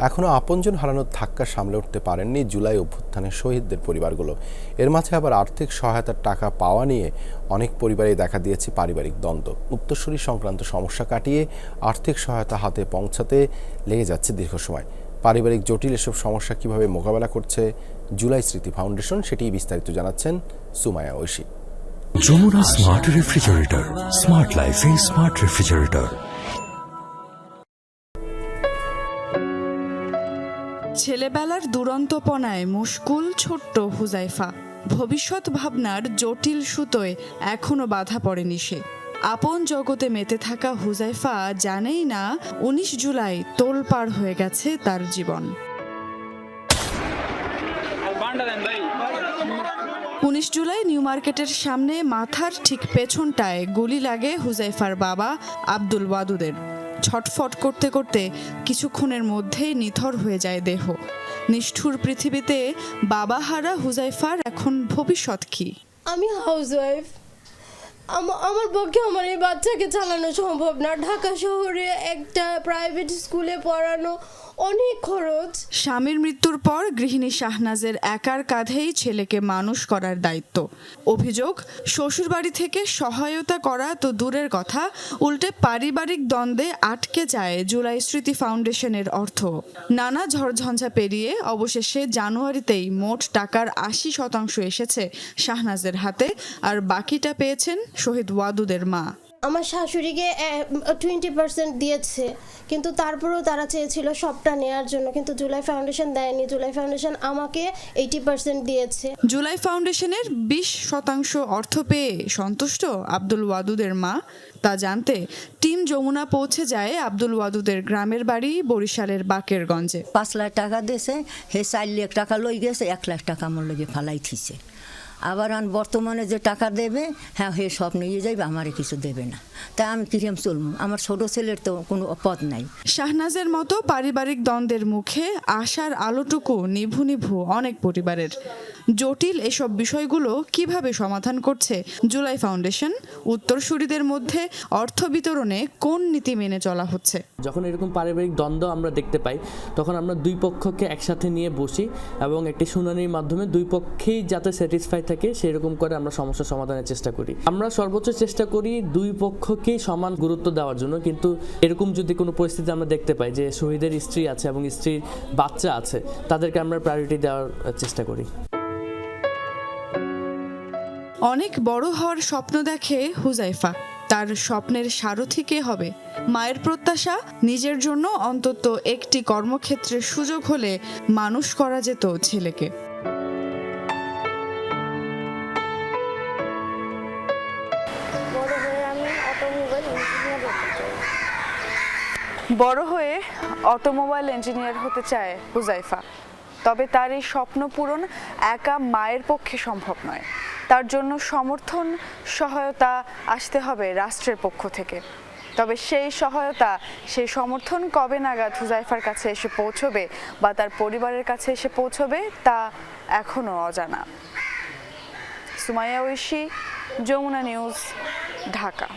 এখনও আপনজন হারানোর ধাক্কা সামলে উঠতে পারেননি জুলাই অভ্যুত্থানের শহীদদের পরিবারগুলো। এর মাঝে আবার আর্থিক সহায়তার টাকা পাওয়া নিয়ে অনেক পরিবারে দেখা দিয়েছে পারিবারিক দ্বন্দ্ব। উত্তরসূরি সংক্রান্ত সমস্যা কাটিয়ে আর্থিক সহায়তা হাতে পৌঁছাতে লেগে যাচ্ছে দীর্ঘ সময়। পারিবারিক জটিল এসব সমস্যা কীভাবে মোকাবেলা করছে জুলাই স্মৃতি ফাউন্ডেশন সেটি বিস্তারিত জানাচ্ছেন Sumaya Oishi. Jamuna smart refrigerator smart লাইফে স্মার্ট রেফ্রিজারেটর ছেলেবেলার দুরন্তপনায় মুশকুল ছোট্ট হুজাইফা। ভবিষ্যৎ ভাবনার জটিল সুতোয় এখনও বাধা পড়েনি সে। আপন জগতে মেতে থাকা হুজাইফা জানেই না উনিশ জুলাই তোলপাড় হয়ে গেছে তার জীবন। উনিশ জুলাই নিউ মার্কেটের সামনে মাথার ঠিক পেছনটায় গুলি লাগে হুজাইফার বাবা আব্দুল ওয়াদুদের। ছটফট করতে করতে কিছুক্ষণের মধ্যেই নিথর হয়ে যায় দেহ। নিষ্ঠুর পৃথিবীতে বাবা হারা হুজাইফার এখন ভবিষ্যৎ কি? আমি হাউসওয়াইফ আমার পক্ষে আমার এই বাচ্চাকে চালানো সম্ভব না। ঢাকা শহরে একটা প্রাইভেট স্কুলে পড়ানো অনেক খরচ। স্বামীর মৃত্যুর পর গৃহিণী শাহনাজের একার কাঁধেই ছেলেকে মানুষ করার দায়িত্ব। অভিযোগ, শ্বশুরবাড়ি থেকে সহায়তা করা তো দূরের কথা, উল্টে পারিবারিক দ্বন্দ্বে আটকে যায় জুলাই স্মৃতি ফাউন্ডেশনের অর্থ। নানা ঝড়ঝঞ্ঝা পেরিয়ে অবশেষে জানুয়ারিতেই মোট টাকার আশি শতাংশ এসেছে শাহনাজের হাতে, আর বাকিটা পেয়েছেন শহীদ ওয়াদুদের মা। আমার শাশুড়িকে টোয়েন্টি পার্সেন্ট দিয়েছে কিন্তু তারপরেও তারা চেয়েছিল সবটা নেয়ার জন্য কিন্তু জুলাই ফাউন্ডেশন দেয়নি। জুলাই ফাউন্ডেশন আমাকে এইটি পার্সেন্ট দিয়েছে। জুলাই ফাউন্ডেশনের বিশ শতাংশ অর্থ পেয়ে সন্তুষ্ট আব্দুল ওয়াদুদের মা। তা জানতে টিম যমুনা পৌঁছে যায় আব্দুল ওয়াদুদের গ্রামের বাড়ি বরিশালের বাকেরগঞ্জে। পাঁচ লাখ টাকা দিয়েছে হে চার লাখ টাকা লই গেছে এক লাখ টাকা আমার লগে ফালাই থিছে আবার বর্তমানে যে টাকা দেবে হ্যাঁ হে সব নিয়ে যাইবে, আমারে কিছু দেবে না। তাই আমি কিরম চলবো আমার ছোট ছেলের তো কোনো পথ নাই। শাহনাজের মতো পারিবারিক দ্বন্দ্বের মুখে আশার আলোটুকু নিভু নিভু অনেক পরিবারের। জটিল এসব বিষয়গুলো কীভাবে সমাধান করছে জুলাই ফাউন্ডেশন? উত্তরসূরিদের মধ্যে অর্থ বিতরণে কোন নীতি মেনে চলা হচ্ছে? যখন এরকম পারিবারিক দ্বন্দ্ব আমরা দেখতে পাই, তখন আমরা দুই পক্ষকে একসাথে নিয়ে বসি এবং একটি শুনানির মাধ্যমে দুই পক্ষেই যাতে স্যাটিসফাই থাকে, সেরকম করে আমরা সমস্যা সমাধানের চেষ্টা করি। আমরা সর্বোচ্চ চেষ্টা করি দুই পক্ষকেই সমান গুরুত্ব দেওয়ার জন্য, কিন্তু এরকম যদি কোনো পরিস্থিতি আমরা দেখতে পাই যে শহীদের স্ত্রী আছে এবং স্ত্রীর বাচ্চা আছে, তাদেরকে আমরা প্রায়োরিটি দেওয়ার চেষ্টা করি। অনেক বড় হওয়ার স্বপ্ন দেখে হুজাইফা। তার স্বপ্নের সারথি কে হবে? মায়ের প্রত্যাশা? নিজের জন্য অন্তত একটি কর্মক্ষেত্রের সুযোগ হলে মানুষ করা যেত ছেলেকে। বড় হয়ে অটোমোবাইল ইঞ্জিনিয়ার বড় হয়ে অটোমোবাইল ইঞ্জিনিয়ার হতে চায় হুজাইফা। তবে তার এই স্বপ্ন পূরণ একা মায়ের পক্ষে সম্ভব নয়। তার জন্য সমর্থন, সহায়তা আসতে হবে রাষ্ট্রের পক্ষ থেকে। তবে সেই সহায়তা, সেই সমর্থন কবে নাগাদ হুজাইফার কাছে এসে পৌঁছবে বা তার পরিবারের কাছে এসে পৌঁছবে, তা এখনও অজানা। সুমাইয়া ঐশী, যমুনা নিউজ, ঢাকা।